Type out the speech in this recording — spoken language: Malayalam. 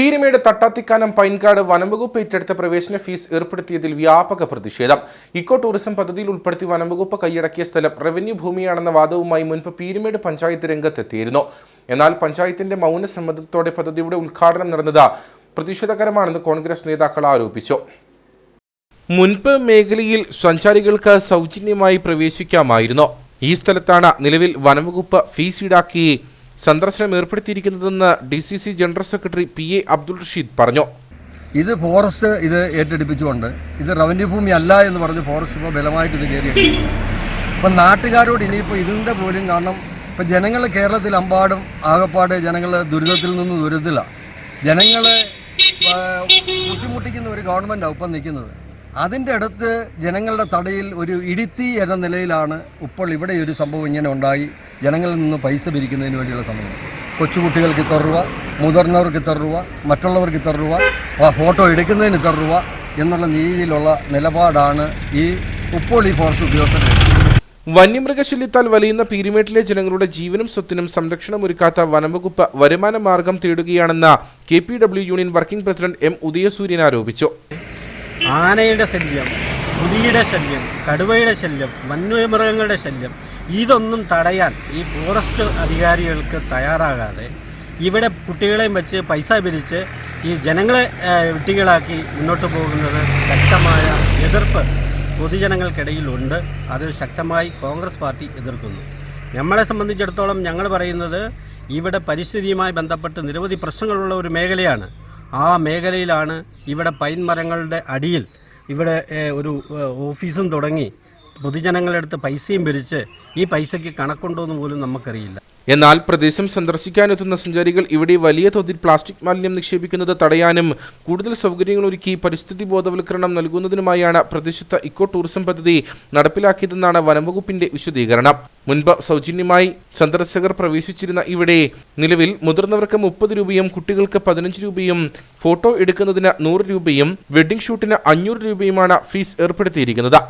പീരുമേട് തട്ടാത്തിക്കാനം പൈൻകാട് വനംവകുപ്പ് ഏറ്റെടുത്ത പ്രവേശന ഫീസ് ഏർപ്പെടുത്തിയതിൽ വ്യാപക പ്രതിഷേധം. ഇക്കോ ടൂറിസം പദ്ധതിയിൽ ഉൾപ്പെടുത്തി വനംവകുപ്പ് കൈയടക്കിയ സ്ഥലം റവന്യൂ ഭൂമിയാണെന്ന വാദവുമായി മുൻപ് പീരുമേട് പഞ്ചായത്ത് രംഗത്തെത്തിയിരുന്നു. എന്നാൽ പഞ്ചായത്തിന്റെ മൗന സമ്മതത്തോടെ പദ്ധതിയുടെ ഉദ്ഘാടനം നടന്നത് പ്രതിഷേധകരമാണെന്ന് കോൺഗ്രസ് നേതാക്കൾ ആരോപിച്ചു. മുൻപ് മേഖലയിൽ സഞ്ചാരികൾക്ക് സൗജന്യമായി പ്രവേശിക്കാമായിരുന്നു. ഈ സ്ഥലത്താണ് നിലവിൽ വനംവകുപ്പ് ഫീസ് ഈടാക്കി സന്ദർശനം ഏർപ്പെടുത്തിയിരിക്കുന്നതെന്ന് D C C general secretary P A Abdul Rasheed പറഞ്ഞു. ഇത് ഫോറസ്റ്റ് ഇത് ഏറ്റെടുപ്പിച്ചുകൊണ്ട് ഇത് റവന്യൂ ഭൂമി അല്ല എന്ന് പറഞ്ഞ് ഫോറസ്റ്റ് ഇപ്പോൾ ബലമായിട്ട് ഇത് കയറി അപ്പം നാട്ടുകാരോട് ഇനിയിപ്പോൾ ഇതിന്റെ പോലും കാരണം ഇപ്പം ജനങ്ങൾ കേരളത്തിൽ അമ്പാടും ആകപ്പാട് ജനങ്ങൾ ദുരിതത്തിൽ നിന്ന് ദുരിതത്തിലാണ് ജനങ്ങളെ ബുദ്ധിമുട്ടിക്കുന്ന ഒരു ഗവൺമെന്റാണ് ഇപ്പം നിൽക്കുന്നത്. അതിന്റെ അടുത്ത് ജനങ്ങളുടെ തടയിൽ ഒരു ഇടിത്തി എന്ന നിലയിലാണ് ഇപ്പോൾ ഇവിടെ ഒരു സംഭവം ഇങ്ങനെ ഉണ്ടായി. ജനങ്ങളിൽ നിന്ന് പൈസ പിരിക്കുന്നതിന് വേണ്ടിയുള്ള സമയം. കൊച്ചുകുട്ടികൾക്ക് ഇത്ര രൂപ മുതിർന്നവർക്ക് ഇത്ര രൂപ മറ്റുള്ളവർക്ക് ഇത്ര രൂപ ഫോട്ടോ എടുക്കുന്നതിന് ഇത്ര രൂപ എന്നുള്ള രീതിയിലുള്ള നിലപാടാണ് ഈ ഇപ്പോൾ ഈ ഫോറസ്റ്റ് ഉദ്യോഗസ്ഥർ വന്യമൃഗശല്യത്താൽ വലയുന്ന പീരുമേട്ടിലെ ജനങ്ങളുടെ ജീവനും സ്വത്തിനും സംരക്ഷണമൊരുക്കാത്ത വനംവകുപ്പ് വരുമാന മാർഗം തേടുകയാണെന്ന് K P W union working president M Udayasooryan ആരോപിച്ചു. ആനയുടെ ശല്യം പുലിയുടെ ശല്യം കടുവയുടെ ശല്യം വന്യമൃഗങ്ങളുടെ ശല്യം ഇതൊന്നും തടയാൻ ഈ ഫോറസ്റ്റ് അധികാരികൾക്ക് തയ്യാറാകാതെ ഇവിടെ കുട്ടികളെയും വെച്ച് പൈസ പിരിച്ച് ഈ ജനങ്ങളെ വിട്ടികളാക്കി മുന്നോട്ട് പോകുന്നത് ശക്തമായ എതിർപ്പ് പൊതുജനങ്ങൾക്കിടയിലുണ്ട് അത് ശക്തമായി കോൺഗ്രസ് പാർട്ടി എതിർക്കുന്നു. നമ്മളെ സംബന്ധിച്ചിടത്തോളം ഞങ്ങൾ പറയുന്നത് ഇവിടെ പരിസ്ഥിതിയുമായി ബന്ധപ്പെട്ട് നിരവധി പ്രശ്നങ്ങളുള്ള ഒരു മേഖലയാണ്. ആ മേഖലയിലാണ് ഇവിടെ പൈൻ മരങ്ങളുടെ അടിയിൽ ഇവിടെ ഒരു ഓഫീസും തുടങ്ങി. പൊതുജനങ്ങളുടെ അടുത്ത് പൈസയും പിരിച്ച് ഈ പൈസയ്ക്ക് കണക്കുണ്ടോ എന്ന് പോലും നമുക്കറിയില്ല. എന്നാൽ പ്രദേശം സന്ദർശിക്കാനെത്തുന്ന സഞ്ചാരികൾ ഇവിടെ വലിയ തോതിൽ പ്ലാസ്റ്റിക് മാലിന്യം നിക്ഷേപിക്കുന്നത് തടയാനും കൂടുതൽ സൗകര്യങ്ങൾ ഒരുക്കി പരിസ്ഥിതി ബോധവൽക്കരണം നൽകുന്നതിനുമായാണ് പ്രദേശത്ത് ഇക്കോ ടൂറിസം പദ്ധതി നടപ്പിലാക്കിയതെന്നാണ് വനംവകുപ്പിന്റെ വിശദീകരണം. മുൻപ് സൗജന്യമായി സന്ദർശകർ പ്രവേശിച്ചിരുന്ന ഇവിടെ നിലവിൽ മുതിർന്നവർക്ക് മുപ്പത് രൂപയും കുട്ടികൾക്ക് പതിനഞ്ച് രൂപയും ഫോട്ടോ എടുക്കുന്നതിന് നൂറ് രൂപയും വെഡ്ഡിംഗ് ഷൂട്ടിന് അഞ്ഞൂറ് രൂപയുമാണ് ഫീസ് ഏർപ്പെടുത്തിയിരിക്കുന്നത്.